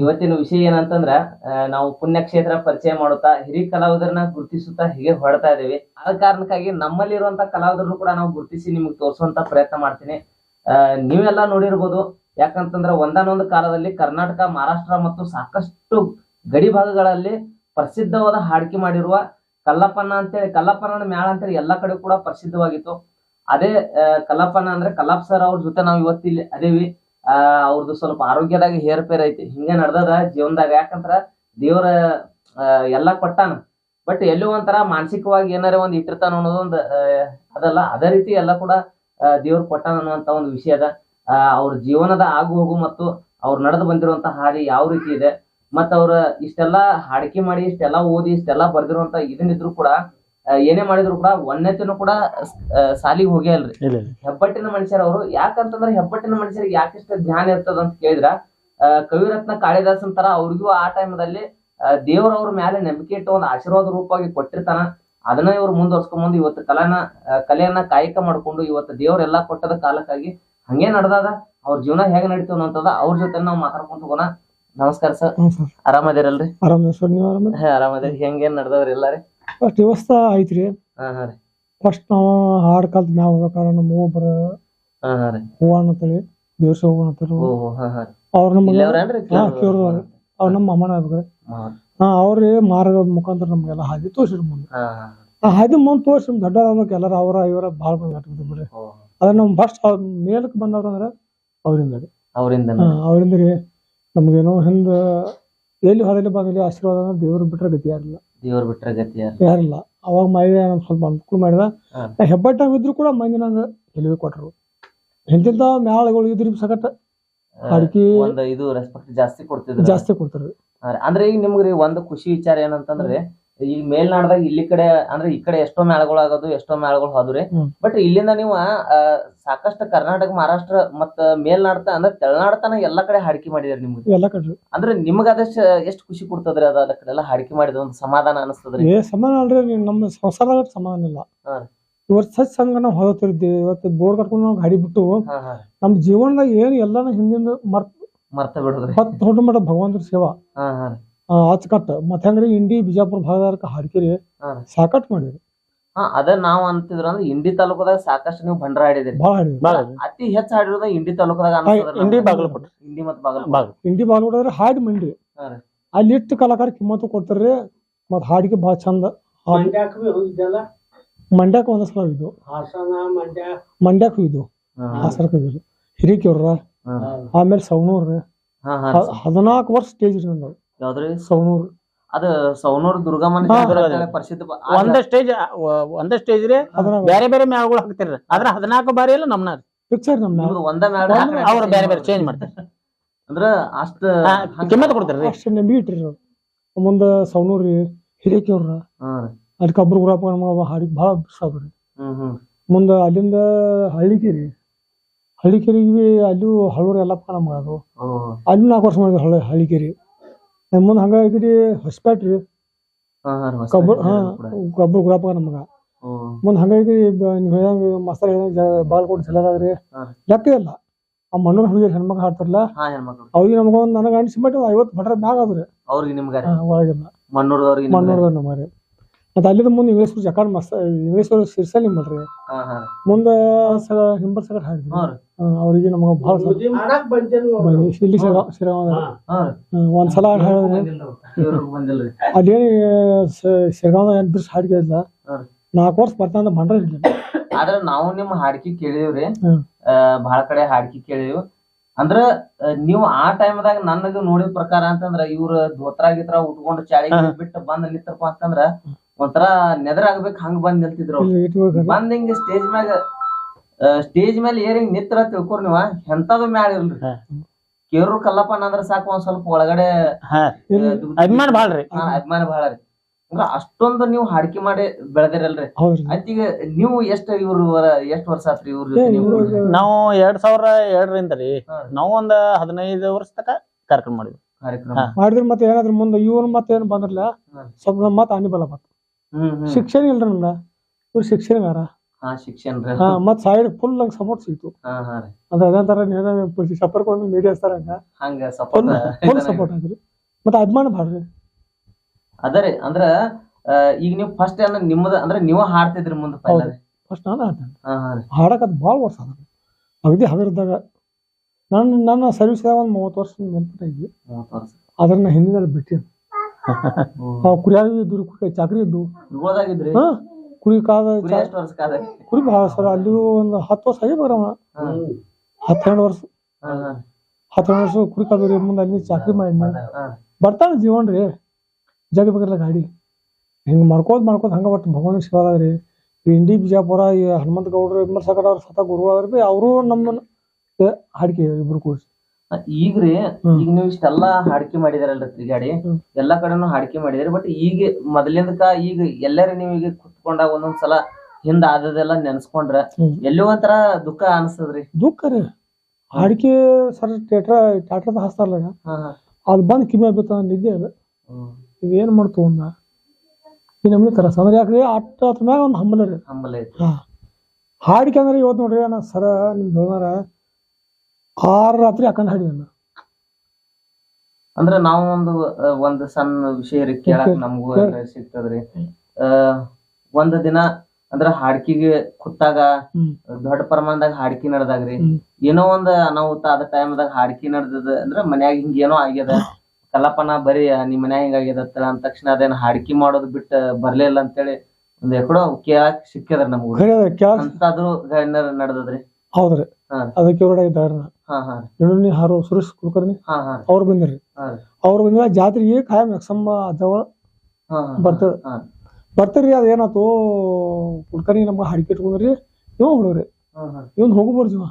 ಇವತ್ತಿನ ವಿಷಯ ಏನಂತಂದ್ರ ನಾವು ಪುಣ್ಯಕ್ಷೇತ್ರ ಪರಿಚಯ ಮಾಡುತ್ತಾ, ಹಿರಿಯ ಕಲಾವಿದರನ್ನ ಗುರುತಿಸುತ್ತಾ ಹೀಗೆ ಹೊರಡ್ತಾ ಇದೀವಿ ಆದ ಕಾರಣಕ್ಕಾಗಿ ನಮ್ಮಲ್ಲಿರುವಂತ ಕಲಾವಿದರನ್ನು ಕೂಡ ನಾವು ಗುರುತಿಸಿ ನಿಮ್ಗೆ ತೋರಿಸುವಂತ ಪ್ರಯತ್ನ ಮಾಡ್ತೀನಿ. ನೀವೆಲ್ಲ ನೋಡಿರ್ಬೋದು, ಯಾಕಂತಂದ್ರ ಒಂದಾನೊಂದು ಕಾಲದಲ್ಲಿ ಕರ್ನಾಟಕ, ಮಹಾರಾಷ್ಟ್ರ ಮತ್ತು ಸಾಕಷ್ಟು ಗಡಿ ಭಾಗಗಳಲ್ಲಿ ಪ್ರಸಿದ್ಧವಾದ ಹಾಡಿಕೆ ಮಾಡಿರುವ ಕಲ್ಲಪ್ಪನ ಅಂತೇಳಿ ಕಲ್ಲಪ್ಪನ ಮ್ಯಾಳ ಅಂತೇಳಿ ಎಲ್ಲಾ ಕಡೆ ಕೂಡ ಪ್ರಸಿದ್ಧವಾಗಿತ್ತು. ಅದೇ ಕಲ್ಲಪ್ಪನ ಅಂದ್ರೆ ಕಲ್ಲಪ್ಪ ಸರ್ ಅವ್ರ ಜೊತೆ ನಾವು ಇವತ್ತಿಲ್ಲಿ ಅದೇವಿ. ಅವ್ರದ್ದು ಸ್ವಲ್ಪ ಆರೋಗ್ಯದಾಗ ಹೇರ್ಪೇರ್ ಐತಿ. ಹಿಂಗ ನಡ್ದದ ಜೀವನದಾಗ. ಯಾಕಂದ್ರ ದೇವ್ರ ಎಲ್ಲ ಎಲ್ಲಾ ಕೊಟ್ಟಾನ. ಬಟ್ ಎಲ್ಲೋ ಒಂಥರ ಮಾನಸಿಕವಾಗಿ ಏನಾರ ಒಂದ್ ಇಟ್ಟಿರ್ತಾನ ಅನ್ನೋದೊಂದು ಅದಲ್ಲ. ಅದೇ ರೀತಿ ಎಲ್ಲ ಕೂಡ ದೇವ್ರ ಕೊಟ್ಟಾನ ಅನ್ನುವಂತ ಒಂದು ವಿಷಯ ಅದ. ಅವ್ರ ಜೀವನದ ಆಗು ಹೋಗು ಮತ್ತು ಅವ್ರು ನಡೆದು ಬಂದಿರುವಂತ ಹಾದಿ ಯಾವ ರೀತಿ ಇದೆ. ಮತ್ತ ಅವ್ರ ಇಷ್ಟೆಲ್ಲಾ ಹಾಡಿಕೆ ಮಾಡಿ, ಇಷ್ಟೆಲ್ಲಾ ಓದಿ, ಇಷ್ಟೆಲ್ಲಾ ಬರ್ದಿರುವಂತ ಇದನ್ನಿದ್ರು ಕೂಡ ಏನೇ ಮಾಡಿದ್ರು ಕೂಡ ಒಂದನೇತನು ಕೂಡ ಸಾಲಿಗೆ ಹೋಗೇ ಅಲ್ರಿ ಹೆಬ್ಬಟ್ಟಿನ ಮನುಷ್ಯರ ಅವರು ಯಾಕಂತಂದ್ರೆ ಹೆಬ್ಬಟ್ಟಿನ ಮನುಷ್ಯರಿಗೆ ಯಾಕಿಷ್ಟ ಜ್ಞಾನ ಇರ್ತದ ಅಂತ ಕೇಳಿದ್ರ ಕವಿರತ್ನ ಕಾಳಿದಾಸನ್ ತರ ಅವ್ರಿಗೂ ಆ ಟೈಮದಲ್ಲಿ ದೇವ್ರ ಅವ್ರ ಮೇಲೆ ನಂಬಿಕೆ ಇಟ್ಟು ಒಂದು ಆಶೀರ್ವಾದ ರೂಪವಾಗಿ ಕೊಟ್ಟಿರ್ತಾನ. ಅದನ್ನ ಇವ್ರು ಮುಂದುವರ್ಸ್ಕೊಂಬಂದು ಇವತ್ತು ಕಲಾನ ಕಲೆಯನ್ನ ಕಾಯಕ ಮಾಡ್ಕೊಂಡು ಇವತ್ತು ದೇವರೆಲ್ಲಾ ಕೊಟ್ಟದ ಕಾಲಕ್ಕಾಗಿ ಹಂಗೆ ನಡೆದಾದ. ಅವ್ರ ಜೀವನ ಹೇಗೆ ನಡೀತು ಅನ್ನೋಂಥದ ಅವ್ರ ಜೊತೆ ನಾವು ಮಾತಾಡ್ಕೊಂತ ಹೋಗೋಣ. ನಮಸ್ಕಾರ ಸರ್. ಆರಾಮದಿರಲ್ರಿ? ಆರಾಮ ಹೆಂಗೇನ್ ನಡ್ದವ್ರಿ ಎಲ್ಲಾರಿ? ಫಸ್ಟ್ ವ್ಯವಸ್ಥೆ ಐತ್ರಿ. ಹಾ ಹಾ ರೀ. ಫಸ್ಟ್ ನಾವು ಹಾಡ್ ಕಲ್ತ್ ಮ್ಯಾಗ ಹೋಗ್ಬೇಕಾದ್ರೆ ನಮ್ಮ ಒಬ್ಬರ ಹಾ ಹಾ ರೀ. ಹೂವಣ್ಣ ಅಂತೇಳಿ ದೇವ್ರ ಹೋಗೋಣ ಅಂತೇಳಿ ಓ ಹೋ, ಹಾ ಹಾ ಅವ್ರ ನಮ್ಗೆ ಇಲ್ಲವ್ರೇನ್ರಿ ಹಾ ಅವ್ರ. ನಮ್ಮ ಅಮ್ಮನ ಆಗ್ಬೇಕ್ರಿ ಹಾ. ಹಾ ಅವ್ರಿ ಮಾರ್ಗ ಮುಖಾಂತರ ನಮ್ಗೆಲ್ಲ ಹಾದಿ ತೋರ್ಸಿದ್ರು ಮುಂದೆ. ಹಾ ಆ ಹಾದಿ ಮುಂದೆ ತೋರ್ಸಿ ದೊಡ್ಡ ಆಗ್ಬೇಕು ಎಲ್ಲಾರ ಅವರ ಇವರ ಭಾಳ ಮಂದಿ ಬಿಡ್ರಿ. ಓ. ಅದ್ರ ನಮ್ ಫಸ್ಟ್ ಅವ್ರ ಮೇಲಕ್ಕೆ ಬಂದವ್ರು ಅಂದ್ರೆ ಅವರಿಂದ ರೀ. ಅವರಿಂದ ಹಾ ಅವರಿಂದ ರೀ. ನಮ್ಗೇನೋ ಹಿಂದ ಎಲ್ಲಿ ಹೊರಲಿ ಬಂದಲ್ಲಿ ಆಶೀರ್ವಾದ ಅಂದ್ರೆ ದೇವ್ರು ಬಿಟ್ರೆ ಗತಿ ಯಾರಿಲ್ಲ. ದೇವ್ರ ಬಿಟ್ರ ಗತಿ ಯಾರು? ಯಾರಿಲ್ಲ. ಅವಾಗ ಮೈ ಸ್ವಲ್ಪ ಅನುಕೂಲ ಮಾಡಿದ. ಹಾ. ಇದ್ರು ಕೂಡ ಮಂದಿ ನಂಗೆ ಗೆಲುವು ಕೊಟ್ರು. ಎಂತಿಂತ ಮ್ಯಾಳಗಳು ಇದ್ರಿ ಸಕಟ ಅದಕ್ಕೆ ಒಂದ್ ಇದು ರೆಸ್ಪೆಕ್ಟ್ ಜಾಸ್ತಿ ಕೊಡ್ತಿದ್ರು. ಜಾಸ್ತಿ ಕೊಡ್ತಾರೆ ಅಂದ್ರೆ ಈಗ ನಿಮ್ಗ್ರಿ ಒಂದ್ ಖುಷಿ ವಿಚಾರ ಏನಂತಂದ್ರೆ ಈಗ ಮೇಲ್ನಾಡ್ದಾಗ ಇಲ್ಲಿ ಕಡೆ ಅಂದ್ರೆ ಈ ಕಡೆ ಎಷ್ಟೋ ಮೇಳಗಳು ಆಗೋದು ಎಷ್ಟೋ ಮೇಳಗಳು ಹೋದ್ರಿ. ಬಟ್ ಇಲ್ಲಿಂದ ನೀವು ಸಾಕಷ್ಟು ಕರ್ನಾಟಕ ಮಹಾರಾಷ್ಟ್ರ ಮತ್ತ ಮೇಲ್ನಾಡ್ತ ಅಂದ್ರೆ ತೆಳನಾಡ್ತಾನ ಎಲ್ಲಾ ಕಡೆ ಹಾಡಿಕೆ ಮಾಡಿದಾರೆ ನಿಮ್ಗೆ. ಎಲ್ಲ ಕಡೆ ಅಂದ್ರೆ ನಿಮ್ಗ ಅದಷ್ಟ ಎಷ್ಟು ಖುಷಿ ಕೊಡ್ತದ್ರಿ ಅದ ಅದ ಕಡೆ ಎಲ್ಲ ಹಾಡಿಕೆ ಮಾಡಿದ ಒಂದು ಸಮಾಧಾನ ಅನಿಸ್ತದ್ರಿ? ಸಮಾಧಾನ ಸಮಾನ ಅಲ್ರಿ ನಮ್ಮ ಸಂಸಾರ ಸಮಾನ ಇಲ್ಲ. ಇವತ್ತು ಸಚ್ ಸಂಘ ನಾವು ಹೋಗ್ತಿರ್ತೀವಿ ಇವತ್ತು ಬೋರ್ಡ್ ಕಟ್ಕೊಂಡು ನಾವು ಗಾಡಿ ಬಿಟ್ಟು ಹಾ ಹಾ. ನಮ್ ಜೀವನದಾಗ ಏನ್ ಎಲ್ಲಾನು ಹಿಂದಿಂದ ಮರ್ತ ಮರ್ತ ಬಿಡುದ್ರಿ. ಹೊತ್ತು ದೊಡ್ಡ ಮಟ್ಟ ಭಗವಂತರ ಸೇವಾ. ಹಾ ಹಾ ಆ, ಅಚ್ಚುಕಟ್ಟ ಮತ್ತೆ ಹೆಂಗ್ರಿ ಇಂಡಿ ಬಿಜಾಪುರ ಭಾಗದಾಗ ಹಾಡ್ಕಿರಿ ಹಾ. ಸಾಕಟ್ ಮಾಡಿರಿ ಹಾ ಅದ ನಾವ್ ಅಂತಿದ್ರ ಅಂದ್ರೆ ಇಂಡಿ ತಾಲೂಕದಾಗ ಸಾಕಷ್ಟು ನೀವು ಬಂಡ್ರ ಆಡಿದಿರಿ ಭಾಳ ಹಾಡಿರಿ ಬಾಳ ಅತಿ ಹೆಚ್ಚು ಆಡಿರೋದ ಇಂಡಿ ತಾಲೂಕದಾಗ. ಇಂಡಿ ಬಾಗಲಕೋಟೆ. ಇಂಡಿ ಮತ್ ಬಾಗಲಕೋಟೆ. ಬಾಗ. ಇಂಡಿ ಹಾಡಿ ಮಂಡಿ ಹಾ ರೀ. ಅಲ್ಲಿ ಇಟ್ಟು ಕಲಾಕಾರ ಕಿಮ್ಮತ್ತು ಕೊಡ್ತಾರ್ರಿ. ಮತ್ ಹಾಡಿಗೆ ಭಾಳ ಚಂದ. ಹಾಡ್- ಮಂಡ್ಯಕ್ಕೆ ಬಿ ಹೋಗಿದ್ದಲ್ಲ ಮಂಡ್ಯಕ್ಕೆ ಒಂದ್ ಸಲ ಇದು ಹಾಸನ ಮಂಡ್ಯ. ಹಾ. ಮಂಡ್ಯಕ್ಕೆ ಹೋಗಿದ್ದು ಹಾಸನಕ್ಕೆ ಹೋಗಿದ್ದು ಹಿರಿಕೆವ್ರ. ಹಾ. ಆಮೇಲೆ ಸವಣೂರ್ರಿ ಹಾ ಹಾ. ಹ- ಹದಿನಾಲ್ಕು ವರ್ಷ ಸ್ಟೇಜ್ ಇರ್ತಾರೆ ಯಾವ್ದ್ರಿ? ಸೌನೂರ್. ಅದ ಸೌನೂರ್ ದುರ್ಗಮ್ಮನ ಹಾ, ಜಾತ್ರೆ ದುರ್ಗ ಅಂತೇಳಿ ಪ್ರಸಿದ್ಧ ಪ- ಆ ಒಂದ ಸ್ಟೇಜ್ ಒಂದ ಸ್ಟೇಜ್ ರೀ. ಬೇರೆ ಬೇರೆ ಮ್ಯಾಳ್ಗಳು ಹಾಕ್ತಿರ್ರಿ ಅದ್ರ ಹದಿನಾಲ್ಕು ಬಾರಿ ಎಲ್ಲ ನಮ್ನ ಪಿಕ್ಚರ್ ನಮ್ ನಿಮ್ದು ಒಂದ ಅವ್ರ ಬೇರೆ ಬೇರೆ ಚೇಂಜ್ ಮಾಡ್ತಾರೆ. ಅಂದ್ರ ಅಷ್ಟ ಹಂಗ- ಕಿಮ್ಮತ್ ಕೊಡ್ತಾರ್ರಿ ಅಷ್ಟು ನಂಬಿ ಇಟ್ರಿ ಅವ್ರು. ಮುಂದ ಸವಣೂರ್ ರೀ ಹಿರೇಕೆವ್ರ. ಹಾ ರೀ. ಅಲ್ಲಿ ಕಬ್ರು ಗುರಪ್ಪ ನಮ್ಮ ಹಾಡಿಗೆ ಭಾಳ ಹ್ಮ್ ಹ್ಮ್. ಮುಂದ ಅಲ್ಲಿಂದ ಹಳ್ಳಿಕೇರಿ ಹಳ್ಳಿಕೇರಿಗೆ ಅಲ್ಲೂ ಹಳ್ಳೂರ್ ಎಲ್ಲಪ್ಪ ನಮ್ಗೆ ಅದು. ಓ ಅಲ್ಲಿ ನಾಲ್ಕು ವರ್ಷ ಮಾಡಿದ್ವಿ ಹಳ್ಳಿ ಹಳ್ಳಿಕೇರಿ. ಮುಂದೆ ಹಂಗ ಕಡೆ ಹೊಸಪೇಟ್ರಿ ಹಾ ಹಾ ರೀ, ಹೊಸ ಕಬ್ಬರ್ ಹಾ ಜಾತ್ರೆ ಕೂಡ. ಕಬ್ಬರ್ ಗುರಪ್ಪ ನಮಗ. ಮುಂದ್ ಹಂಗ ಹಂಗಾಗಿ ನೀವು ಹೇಳಿದಂಗ ಮಸ್ತ ಬಾಲ್ ಕೊಟ್ಟು ಹಾ. ಲೆಕ್ಕ ಇಲ್ಲ. ಆ ಮಣ್ಣೂರ್ ಹುಡುಗಿಯರ್ ಹೆಣ್ಮಕ್ಳು ಹಾಡ್ತಾರಲ್ಲ ಹಾ ಹೆಣ್ಮಕ್ಳು. ಅವ್ರಿಗೆ ನಮಗೊಂದು ನನಗೆ ಅನಿಸ್ಬಿಟ್ಟು ಐವತ್ತು ಭಟ್ರ ಮ್ಯಾಗ ಅದ್ರಿ ಅವ್ರಿಗೆ ನಿಮ್ಗ ಹಾ, ಒಳಗಿಂದ. ಮಣ್ಣೂರ್ದವ್ರಿಗೆ ನಿಮ್ಗ ಮಣ್ಣೂರ್ದ ನಮ್ಮರಿ ಮತ್ತೆ ಅಲ್ಲಿಂದ ಮುಂದೆ ಇಂಗ್ಲೇಶ್ವರ ಜಕಾಡ್ ಮಸ್ತ್ ಇಂಗ್ಲೇಶ್ವರ ಸಿರ್ಸಲ್ ನಿಮ್ಮಲ್ರಿ ಹಾ ಹಾ. ರೀ. ಮುಂದೆ ಹಿಂಬರ್ ಸಗರ್ ಹಾಡಿದ್ರಿ ಹಾ ರೀ. ಹಾ, ಅವ್ರಿಗೆ ನಮಗ ಬಹಳ. ಇಲ್ಲಿ ಇವ್ರಿಗೆ ಬಂದಿಲ್ರಿ ಅದೇನು ಶಿರಗಾಂವ ಏನ್ ಬಿರ್ಸ್ ಹಾಡಿಗೆ ಇಲ್ಲ ನಾಲ್ಕು ವರ್ಷ ಬರ್ತಾನ ಬಂಡ್ರ ಇರ್ಲಿಲ್ಲ ಆದ್ರ ನಾವು ನಿಮ್ಮ ಹಾಡ್ಕಿ ಕೇಳಿದೇವ್ರಿ ಆ, ಬಹಳ ಕಡೆ ಹಾಡ್ಕಿ ಕೇಳಿದೇವ್. ಅಂದ್ರ ನೀವು ಆ ಟೈಮ್ದಾಗ ನನಗ ನೋಡಿದ ಪ್ರಕಾರ ಅಂತಂದ್ರ ಇವ್ರ ಧೋತ್ರ ಗಿತ್ರ ಉಟ್ಕೊಂಡು ಚಾಳಿ. ಬಿಟ್ಟು ಬಂದ್ ನಿಂತಪ್ಪ ಅಂತಂದ್ರ ಒಂಥರ ನೆದರ್ ಆಗ್ಬೇಕು ಹಂಗ ಬಂದ್ ನಿಲ್ತಿದ್ರು ಬಂದ್ ಹಿಂಗ ಸ್ಟೇಜ್ ಮ್ಯಾಗ ಸ್ಟೇಜ್ ಮೇಲೆ ಏರ್ ಹಿಂಗ್ ನಿತ್ರ ತಿಳ್ಕೊರ್ ನೀವ ಎಂತದು ಮ್ಯಾಲ ಇಲ್ರಿ. ಕೇರು ಕಲ್ಲಪ್ಪ ಅಂದ್ರ ಸಾಕು ಒಂದ್ ಸ್ವಲ್ಪ ಒಳಗಡೆ ಅಭಿಮಾನ ಬಾಳ್ರಿ ಅಭಿಮಾನ ಬಾಳ್ರಿ ರೀ. ಅಂದ್ರ ಅಷ್ಟೊಂದು ನೀವು ಹಾಡಿಕೆ ಮಾಡಿ ಬೆಳೆದಿರಲ್ರಿ. ಅಂತೀಗ ಅತ್ತೀಗ ನೀವು ಎಷ್ಟ ಇವ್ರ ಎಷ್ಟ್ ವರ್ಷ ಆತ್ರಿ ಇವ್ರ ನೀವು? ಎರಡ್ ಸಾವಿರ ಎರಡರಿಂದ ರೀ. ನಾವು ಒಂದ್ ಹದಿನೈದು ವರ್ಷ ತಕ ಕಾರ್ಯಕ್ರಮ ಮಾಡಿದ್ವಿ. ಮಾಡಿದ್ರ ಮತ್ತೆ ಏನಾದ್ರು ಮುಂದೆ ಇವ್ರ ಮತ್ತೆ ಏನ್ ಬಂದ್ರಲ್ಲ. ಸ್ವಲ್ಪ ನಮ್ಮ ಮತ್ ಅನಿಬಲ ಹ್ಮ್ ಶಿಕ್ಷಣ ಇಲ್ರಿ ನಮ್ದ. ಇವ್ರು ಶಿಕ್ಷಣಗಾರ ಹಾ ಶಿಕ್ಷಣ ರೀ ಹಾ ಮತ್ ಸೈಡ್ ಫುಲ್ ನಂಗೆ ಸಪೋರ್ಟ್ ಸಿಕ್ತು ಹಾ ಹಾ ರೀ. ಅದ ಅದೇ ತರ ಸಪೋರ್ಟ್ ಮೀಡಿಯಾ ಹಚ್ತಾರ ಹಂಗ. ಹಂಗ ಫುಲ್ ಫುಲ್ ಸಪೋರ್ಟ್ ಆದ್ರಿ ಮತ್ತೆ ಅಭಿಮಾನ ಬಾಳ್ರಿ ಅದರಿ ಅಂದ್ರ ಈಗ ನೀವು ಫಸ್ಟ್ ಏನ ನಿಮ್ಮದ ಅಂದ್ರ ನೀವ ಹಾಡ್ತಿದ್ರಿ ಮುಂದೆ ಫಸ್ಟ್ ನಾನು ಹಾಡ್ತೇನೆ. ಹಾಡಕ್ ಅದು ಭಾಳ ವರ್ಷ ಅದ ಅಗದಿ ಹಗರದಾಗ ನನ್ನ ನನ್ನ ಸರ್ವಿಸ್ ಒಂದು ಮೂವತ್ತು ವರ್ಷ ನೆನಪಿನ ಇದ್ವಿ. ಮೂವತ್ತ್ ವರ್ಷ. ಅದ್ರ ನಾ ಹಿಂದಿನಲ್ಲಿ ಬಿಟ್ಟಿನಿ. ಆ ಕುರಿಯಾಗಿ ಇದ್ದು ಕುರಿ ಚಾಕ್ರಿ ಇದ್ದು. ಇರ್ಬೋದಾಗಿದ್ರಿ ಹಾ ಕುರಿ ಕಾದ ಕುರಿ ಎಷ್ಟ್ ವರ್ಷ ಕಾದ ಕುರಿ ಭಾಳ ಸರ್ ಅಲ್ಲಿ ಒಂದು ಹತ್ತು ವರ್ಷ ಆಗಿ ಬರವ ಹತ್ತೆರಡು ವರ್ಷ. ಹತ್ತೆರಡು ವರ್ಷ ಕುರಿ ಕಾದ್ರಿ ಮುಂದೆ ಅಲ್ಲಿ ಚಾಕ್ರಿ ಮಾಡಿ. ಬರ್ತಾನೆ ಜೀವನ ರೀ. ಜಗ ಬೇಕಲ್ಲ ಗಾಡಿ. ಹಿಂಗೆ ಮಾಡ್ಕೋದ್ ಮಾಡ್ಕೋದ್ ಹಂಗ ಒಟ್ಟು ಭಗವಾನ್ ಶಿವಾದ ರೀ. ಇಂಡಿ ಬಿಜಾಪುರ ಈ ಹನುಮಂತ ಗೌಡ್ರು ಅವ್ರ ಸತ ಗುರುವಾದ್ರ ಬಿ ಅವರು ನಮ್ಮನ್ನ ಹಾಡಿಕೆ ಹಾಡ್ಕೆ ಇಬ್ರು ಕೂಡ್ಸಿ. ಈಗ್ರಿ. ಈಗ ನೀವು ಇಷ್ಟೆಲ್ಲಾ ಹಾಡಿಕೆ ಮಾಡಿದಾರಲ್ರಿ ತಿರುಗಾಡಿ. ಎಲ್ಲಾ ಕಡೆನೂ ಹಾಡಿಕೆ ಮಾಡಿದ್ರಿ ಬಟ್ ಈಗ ಮೊದಲಿಂದಕ ಈಗ ಎಲ್ಲಾರ ನೀವು ಈಗ ಕುತ್ಕೊಂಡಾಗ ಒಂದೊಂದ್ ಸಲ ಹಿಂದ ಆದದೆಲ್ಲ ನೆನ್ಸ್ಕೊಂಡ್ರ ಎಲ್ಲೋ ಒಂಥರ ದುಃಖ ಅನಸ್ತದ್ರಿ? ದುಃಖ ರೀ. ಹಾಡಿಕೆ ಸರ್ ಥಿಯೇಟರ್ ಥಿಯೇಟರ್ ಹಾಸ್ತಾರಲ್ಲ ಅದು ಬಂದ್ ಕಿಮ್ಮಿ ಬಿತ್ತ ನಿದ್ದೆ ಅದ. ಇದು ಏನ್ ಮಾಡ್ತು ಒಂದ? ಈ ನಮ್ಗೆ ತರ ಅಂದ್ರೆ ಯಾಕ್ರಿ ಅಟ್ಟ ಅದ್ರ ಮ್ಯಾಗ ಒಂದು ಹಂಬಲ ರೀ. ಹಂಬಲ ಹಾಡಿಕೆ ಅಂದ್ರೆ ಇವತ್ತು ನೋಡ್ರಿ ನಾ ಸರ ನಿಮ್ ಹೇಳ್ದಾರ ಆರು ರಾತ್ರಿ ಹಾಕೊಂಡ್ ಹಾಡಿದ ಅಂದ್ರೆ ನಾವು ಒಂದು ಒಂದು ಸಣ್ಣ ವಿಷಯ ರೀ ನಮ್ಗೂ ಕೇಳ್- ನಮಗೂ ಸಿಗ್ತದ್ರಿ. ಆ ಒಂದ್ ದಿನ ಅಂದ್ರ ಹಾಡ್ಕಿಗೆ ಕುತ್ತಾಗ ದೊಡ್ಡ ಪ್ರಮಾಣದಾಗ ಹಾಡ್ಕಿ ನಡ್ದಾಗ್ರಿ. ಏನೋ ಒಂದ್ ಅನಾಹುತ ಆದ ಟೈಮ್ದಾಗ ಹಾಡ್ಕಿ ನಡ್ದದ ಅಂದ್ರ ಮನ್ಯಾಗ ಹಿಂಗ ಏನೋ ಆಗ್ಯದ. ಕಲ್ಲಪ್ಪನ ಬರೀ ನಿಮ್ ಮನ್ಯಾಗ ಹಿಂಗ ಆಗ್ಯದ ಅಂದ ತಕ್ಷಣ ಅದೇನ್ ಹಾಡ್ಕಿ ಮಾಡೋದ್ ಬಿಟ್ಟ ಬರ್ಲಿಲ್ಲ ಅಂತೇಳಿ ಒಂದ್ ಎಕಡೋ ಕೇಳಕ್ ಸಿಕ್ಕದ್ರ ನಮ್ಗ. ಅಂತಾದ್ರೂ ನಡೆದದ್ರಿ. ಹೌದ್ರಿ. ಅದಕ್ಕೆ ಹೊರಡ ಇದ್ದಾರ ಎಣ್ಣಿ ಹಾರು ಸುರೇಶ್ ಕುಲಕರ್ಣಿ ಅವ್ರು ಬಂದಿರಿ. ಅವ್ರು ಬಂದಿರ ಜಾತ್ರೆಗೆ ಕಾಯಂ ಯಕ್ಷಮ್ಮ ಜವಳ ಹಾ ಬರ್ತದ. ಬರ್ತಾರ್ರಿ ಅದೇನಾತು ಕುಲಕರ್ಣಿ ನಮ್ಗೆ ಹಾಡಿಕೆ ಇಟ್ಕೊಂಡ್ರಿ ಇವ್ ಹುಡುಗ್ರಿ ಇವನ್ ಹೋಗು ಜೀವ.